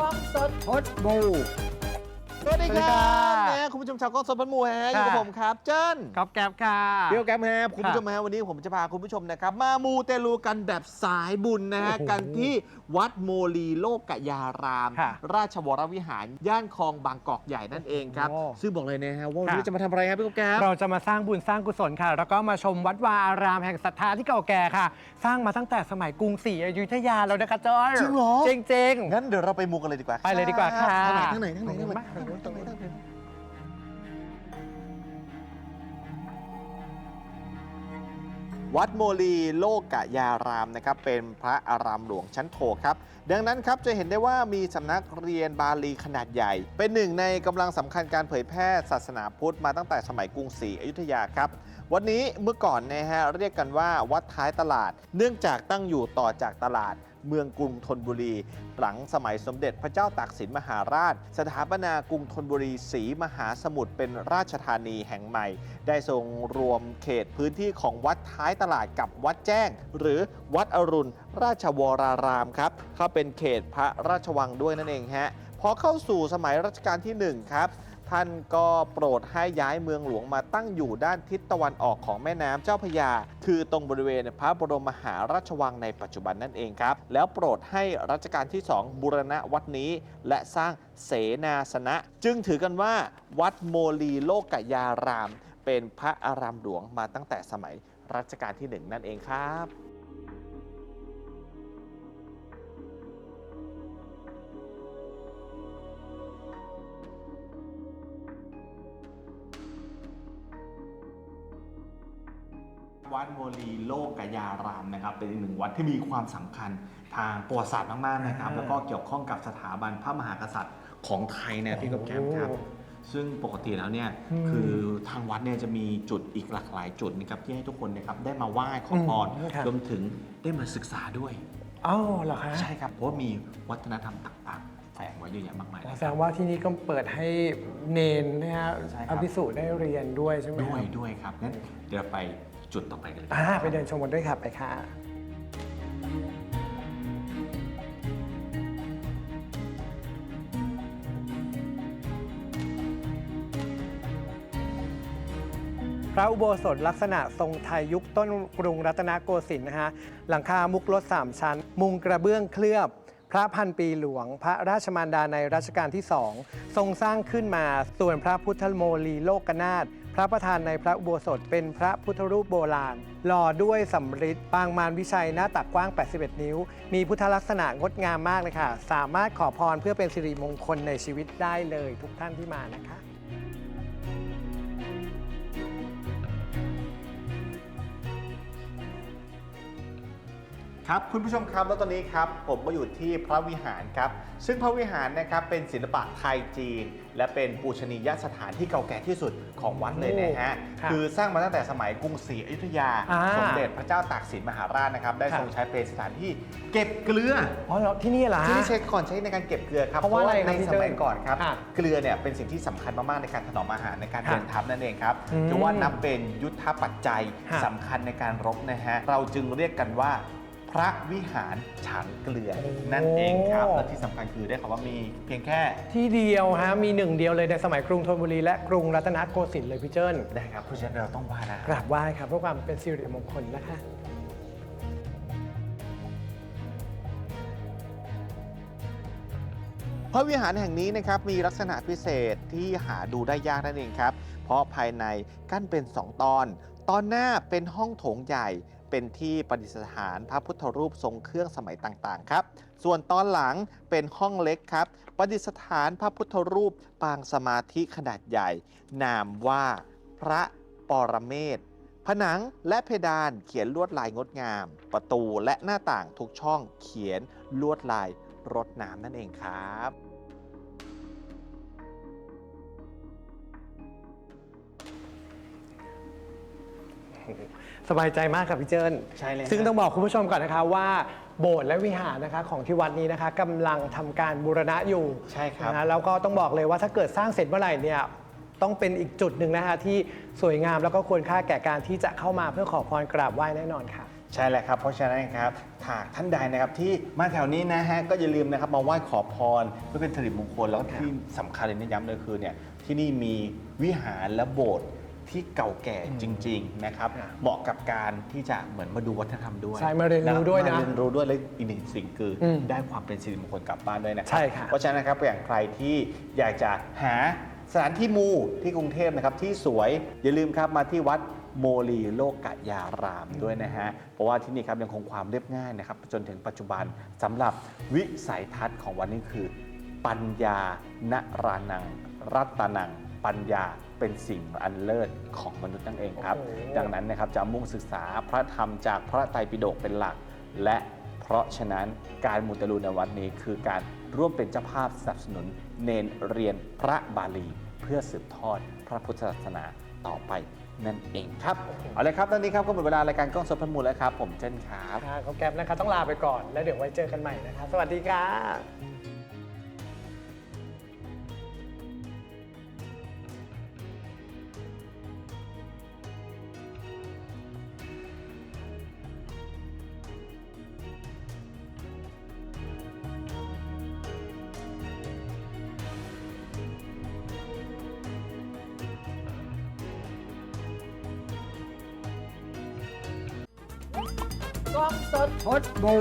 กล้องสดพดบู สวัสดีคสวัสดีรัค่ะบนะคุณผู้ชมชาวกล้องสดพันหมูฮะอยู่กับค่ะผมครับเจิ้นก๊อฟแก๊บค่ะ เดียวแกมฮะคุณผู้ชมฮะวันนี้ผมจะพาคุณผู้ชมนะครับ มามูเตลูกันแบบสายบุญนะฮะโอ้โหกันที่วัดโมลีโลกกยาราม ค่ะราชวรวิหารย่านคลองบางกอกใหญ่นั่นเองครับ โอ้ซึ่งบอกเลยนะฮะว่าวันค่ะนี้จะมาทำอะไรครับพี่ก๊อฟแก๊บเราจะมาสร้างบุญสร้างกุศลค่ะ แล้วก็มาชมวัดวาอารามแห่งศรัทธาที่เก่าแก่ค่ะ สร้างมาตั้งแต่สมัยกรุงศรีอยุธยาแล้วนะคะจอยจริงเหรอ จริงงั้นเดี๋ยวเราไปมูกันเลยดีกว่าไปเลยดีกว่าค่ะทางไหนทางไหนทางไหนทางไหนมาทางไหนทางไหนทางไหนวัดโมลีโลกยารามนะครับเป็นพระอารามหลวงชั้นโทครับ ดังนั้นครับจะเห็นได้ว่ามีสำนักเรียนบาลีขนาดใหญ่ เป็นหนึ่งในกำลังสำคัญการเผยแพร่ศาสนาพุทธมาตั้งแต่สมัยกรุงศรีอยุธยาครับ วันนี้เมื่อก่อนนะฮะเรียกกันว่าวัดท้ายตลาด เนื่องจากตั้งอยู่ต่อจากตลาด เมืองกรุงธนบุรี หลังสมัยสมเด็จพระเจ้าตากสินมหาราช สถาปนากรุงธนบุรีศรีมหาสมุทรเป็นราชธานีแห่งใหม่ ได้ทรงรวมเขตพื้นที่ของวัดท้ายตลาดกับวัดแจ้ง หรือวัดอรุณราชวรารามครับเข้าเป็นเขตพระราชวังด้วยนั่นเองฮะพอเข้าสู่สมัยรัชกาลที่ 1 ครับ ท่านก็โปรดให้ย้ายเมืองหลวงมาตั้งอยู่ด้านทิศตะวันออกของแม่น้ำเจ้าพยา คือตรงบริเวณพระบรมมหาราชวังในปัจจุบันนั่นเองครับ แล้วโปรดให้รัชกาลที่ 2 บูรณะวัดนี้ และสร้างเสนาสนะ จึงถือกันว่า วัดโมลีโลกยาราม เป็นพระอารามหลวงมาตั้งแต่สมัยรัชกาลที่ 1 นั่นเองครับ วัดโมลีโลกยารามนะครับ เป็นอีกหนึ่งวัดที่มีความสำคัญทางประวัติศาสตร์มากๆนะครับอ่าแล้วก็เกี่ยวข้องกับสถาบันพระมหากษัตริย์ของไทยเนี่ยพี่กับแกมครับโอ้ซึ่งปกติแล้วเนี่ยอืมคือทางวัดเนี่ยจะมีจุดอีกหลากหลายจุดนะครับที่ให้ทุกคนเนะครับได้มาไหว้ขอพรอืมครับรวมถึงได้มาศึกษาด้วยอ้าวเหรอคะใช่ครับเพราะว่ามีวัฒนธรรมต่างๆแฝงไว้เยอะแยะมากมายอ๋อนะแสคดรับงว่าที่นี่ก็เปิดให้เนนนะฮะใช่ครับอภิสุได้เรียนด้วยใช่ไหมด้วยครับด้วยครับงั้นเดี๋ยวไป จุดต่อไปกันเลยอ่าไปเดินชมกันด้วยครับไปค่ะ พระอุโบสถลักษณะทรงไทยยุคต้นกรุงรัตนโกสินทร์นะฮะหลังคามุกลด3ชั้น มุงกระเบื้องเคลือบ พระพันปีหลวง พระราชมารดาในรัชกาลที่สองทรงสร้างขึ้นมา ส่วนพระพุทธโมลีโลกนาถพระประธานในพระอุโบสถเป็นพระพุทธรูปโบราณ หล่อด้วยสำริดปางมารวิชัยหน้าตักกว้าง 81 นิ้ว มีพุทธลักษณะงดงามมากเลยค่ะ สามารถขอพรเพื่อเป็นสิริมงคลในชีวิตได้เลยทุกท่านที่มานะคะ ครับคุณผู้ชมครับแล้วตอนนี้ครับผมก็อยู่ที่พระวิหารครับ ซึ่งพระวิหารนะครับเป็นศิลปะไทยจีน และเป็นปูชนียสถานที่เก่าแก่ที่สุดของวัดเลยนะฮะโอ้ครับคือสร้างมาตั้งแต่สมัยกรุงศรีอยุธยา อ่า สมเด็จพระเจ้าตากสินมหาราชนะครับได้ครับทรงใช้เป็นสถานที่เก็บเกลือ อ๋อเหรอที่นี่เหรอ ที่ฮะนี่ใช้ก่อนใช้ในการเก็บเกลือครับเพราะว่าอะไรครับในพี่สเติ้ลมัยก่อนครับค่ะเกลือเนี่ยเป็นสิ่งที่สำคัญมาก ๆ ในการถนอมอาหารในการค่ะเดินทัพนั่นเองครับอืมถือว่านับเป็นยุทธปัจจัยค่ะสำคัญในการรบนะฮะเราจึงเรียกกันว่า พระวิหารฉังเกลือนั่นเองครับ และที่สำคัญคือได้ข่าวว่ามีเพียงแค่ที่เดียวฮะมีหนึ่งเดียวเลยในสมัยกรุงธนบุรีและกรุงรัตนโกสินทร์เลยพี่เจิ้นได้ครับเพราะฉะนั้นเราต้องไหว้นะ กราบไหว้ครับเพื่อความเป็นสิริมงคลนะคะพระวิหารแห่งนี้นะครับมีลักษณะพิเศษที่หาดูได้ยากนั่นเองครับ เพราะภายในกั้นเป็น 2 ตอน ตอนหน้าเป็นห้องโถงใหญ่ เป็นที่ประดิษฐานพระพุทธรูปทรงเครื่องสมัยต่างๆครับ ส่วนตอนหลังเป็นห้องเล็กครับ ประดิษฐานพระพุทธรูปปางสมาธิขนาดใหญ่ นามว่าพระปรเมศผนังและเพดานเขียนลวดลายงดงาม ประตูและหน้าต่างทุกช่องเขียนลวดลายรดน้ำนั่นเองครับ สบายใจมากครับพี่เจิ้นใช่เลยซึ่งฮะต้องบอกคุณผู้ชมก่อนนะคะว่าโบสถ์และวิหารนะคะของที่วัดนี้นะคะกำลังทำการบูรณะอยู่ใช่ครับ นะฮะแล้วก็ต้องบอกเลยว่าถ้าเกิดสร้างเสร็จเมื่อไหร่เนี่ยต้องเป็นอีกจุดหนึ่งนะคะที่สวยงามแล้วก็ควรค่าแก่การที่จะเข้ามาเพื่อขอพรกราบไหว้แน่นอนค่ะ ใช่แล้วครับ เพราะฉะนั้นครับหากท่านใดนะครับที่มาแถวนี้นะฮะก็อย่าลืมนะครับมาไหว้ขอพรเพื่อเป็นสิริมงคลแล้วก็ที่สำคัญเลยนะย้ำเลยคือเนี่ยที่นี่มีวิหารและโบสถ์ ที่เก่าแก่จริง ๆ นะครับครับ เหมาะกับการที่จะเหมือนมาดูวัฒนธรรมด้วยใช่มาเรียนรู้ด้วยนะมาเรียนรู้ด้วยและอีกหนึ่งสิ่งคืออมได้ความเป็นสิริมงคลกลับบ้านด้วยนะครัใช่ค่ะเพราะฉะนั้นนะครับอย่างใครที่อยากจะหาสถานที่มูที่กรุงเทพนะครับที่สวยอย่าลืมครับมาที่วัดโมลีโลกยารามด้วยนะฮะ เพราะว่าที่นี่ครับยังคงความเรียบง่ายนะครับ จนถึงปัจจุบันสำหรับวิสัยทัศน์ของวันนี้คือ ปัญญานรานัง รัตนัง ปัญญาเป็นสิ่งอันเลิศของมนุษย์นั่นเองครับโอ้โหดังนั้นนะครับจะมุ่งศึกษาพระธรรมจากพระไตรปิฎกเป็นหลัก และเพราะฉะนั้นการมูเตลูในวันนี้คือการร่วมเป็นเจ้าภาพสนับสนุนเนนเรียนพระบาลี เพื่อสืบทอดพระพุทธศาสนาต่อไปนั่นเองครับ เอาเลยครับ ตอนนี้ครับก็หมดเวลารายการกล้องสดพันมูลแล้วครับ ผมเช่นครับค่ะเขาแก๊ปนะคะต้องลาไปก่อน แล้วเดี๋ยวไว้เจอกันใหม่นะคะสวัสดีค่ะพดบู